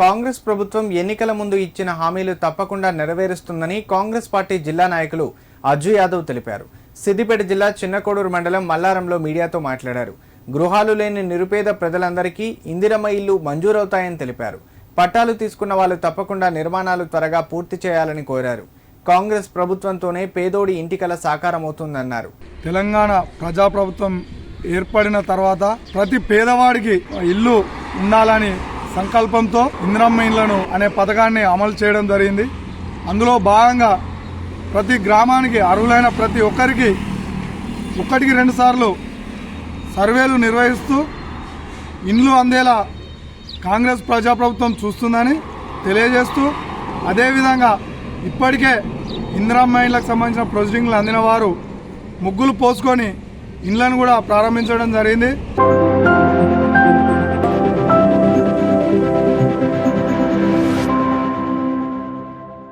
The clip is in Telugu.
కాంగ్రెస్ ప్రభుత్వం ఎన్నికల ముందు ఇచ్చిన హామీలు తప్పకుండా నెరవేరుస్తుందని కాంగ్రెస్ పార్టీ జిల్లా నాయకులు అజ్జు యాదవ్ తెలిపారు. సిద్దిపేట జిల్లా చిన్నకోడూరు మండలం మల్లారంలో మీడియాతో మాట్లాడారు. గృహాలు లేని నిరుపేద ప్రజలందరికీ ఇందిరమ్మ ఇల్లు మంజూరవుతాయని తెలిపారు. పట్టాలు తీసుకున్న వాళ్ళు తప్పకుండా నిర్మాణాలు త్వరగా పూర్తి చేయాలని కోరారు. కాంగ్రెస్ ప్రభుత్వంతోనే పేదోడి ఇంటికల సాకారమవుతుందన్నారు. తెలంగాణ ప్రజాప్రభుత్వం ఏర్పడిన తర్వాత ప్రతి పేదవాడికి ఇల్లు ఉండాలని సంకల్పంతో ఇందిరమ్మ ఇండ్లను అనే పథకాన్ని అమలు చేయడం జరిగింది. అందులో భాగంగా ప్రతి గ్రామానికి అర్హులైన ప్రతి ఒక్కరికి ఒకటికి రెండు సార్లు సర్వేలు నిర్వహిస్తూ ఇండ్లు అందేలా కాంగ్రెస్ ప్రజాప్రభుత్వం చూస్తుందని తెలియజేస్తూ అదేవిధంగా ఇప్పటికే ఇందిరమ్మ ఇండ్లకు సంబంధించిన ప్రొసీడింగ్లు అందిన వారు ముగ్గులు పోసుకొని ఇండ్లను కూడా ప్రారంభించడం జరిగింది.